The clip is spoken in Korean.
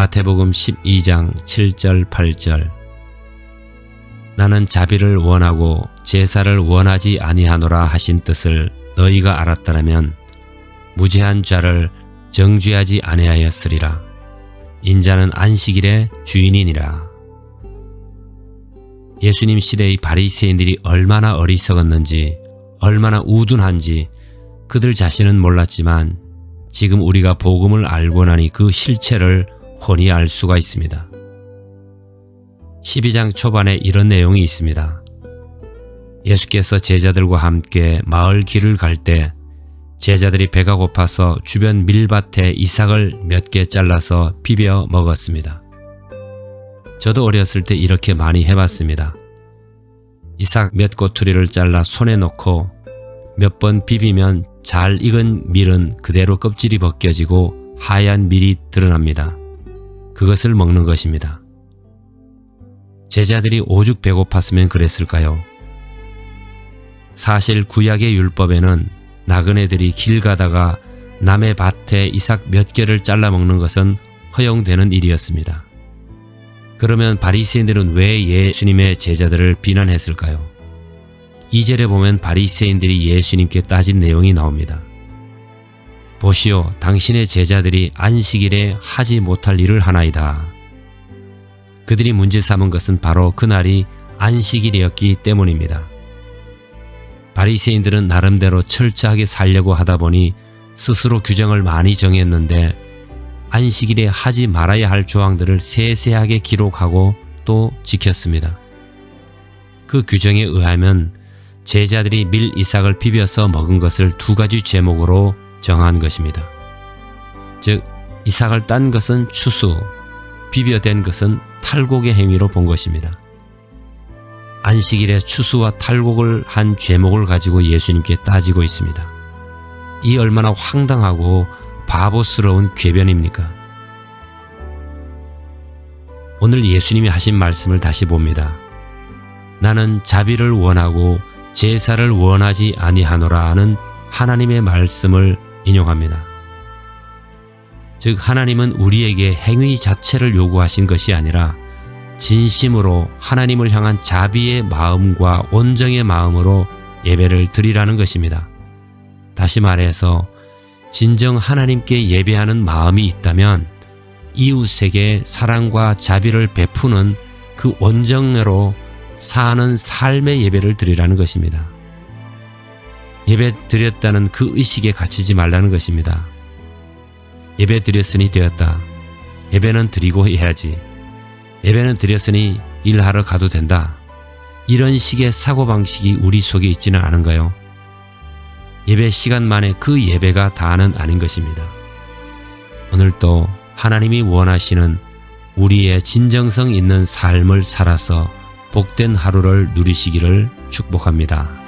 마태복음 12장 7절 8절. 나는 자비를 원하고 제사를 원하지 아니하노라 하신 뜻을 너희가 알았더라면 무죄한 자를 정죄하지 아니하였으리라. 인자는 안식일의 주인이니라. 예수님 시대의 바리새인들이 얼마나 어리석었는지 얼마나 우둔한지 그들 자신은 몰랐지만 지금 우리가 복음을 알고 나니 그 실체를 훤히 알 수가 있습니다. 12장 초반에 이런 내용이 있습니다. 예수께서 제자들과 함께 마을 길을 갈 때 제자들이 배가 고파서 주변 밀밭에 이삭을 몇 개 잘라서 비벼 먹었습니다. 저도 어렸을 때 이렇게 많이 해봤습니다. 이삭 몇 꼬투리를 잘라 손에 넣고 몇 번 비비면 잘 익은 밀은 그대로 껍질이 벗겨지고 하얀 밀이 드러납니다. 그것을 먹는 것입니다. 제자들이 오죽 배고팠으면 그랬을까요? 사실 구약의 율법에는 나그네들이 길 가다가 남의 밭에 이삭 몇 개를 잘라 먹는 것은 허용되는 일이었습니다. 그러면 바리새인들은 왜 예수님의 제자들을 비난했을까요? 2절에 보면 바리새인들이 예수님께 따진 내용이 나옵니다. 보시오, 당신의 제자들이 안식일에 하지 못할 일을 하나이다. 그들이 문제 삼은 것은 바로 그날이 안식일이었기 때문입니다. 바리새인들은 나름대로 철저하게 살려고 하다 보니 스스로 규정을 많이 정했는데 안식일에 하지 말아야 할 조항들을 세세하게 기록하고 또 지켰습니다. 그 규정에 의하면 제자들이 밀 이삭을 비벼서 먹은 것을 두 가지 제목으로 정한 것입니다. 즉, 이삭을 딴 것은 추수, 비벼댄 것은 탈곡의 행위로 본 것입니다. 안식일에 추수와 탈곡을 한 제목을 가지고 예수님께 따지고 있습니다. 이 얼마나 황당하고 바보스러운 궤변입니까? 오늘 예수님이 하신 말씀을 다시 봅니다. 나는 자비를 원하고 제사를 원하지 아니하노라 하는 하나님의 말씀을 인용합니다. 즉 하나님은 우리에게 행위 자체를 요구하신 것이 아니라 진심으로 하나님을 향한 자비의 마음과 온정의 마음으로 예배를 드리라는 것입니다. 다시 말해서 진정 하나님께 예배하는 마음이 있다면 이웃에게 사랑과 자비를 베푸는 그 온정으로 사는 삶의 예배를 드리라는 것입니다. 예배 드렸다는 그 의식에 갇히지 말라는 것입니다. 예배 드렸으니 되었다. 예배는 드리고 해야지. 예배는 드렸으니 일하러 가도 된다. 이런 식의 사고방식이 우리 속에 있지는 않은가요? 예배 시간만에 그 예배가 다는 아닌 것입니다. 오늘도 하나님이 원하시는 우리의 진정성 있는 삶을 살아서 복된 하루를 누리시기를 축복합니다.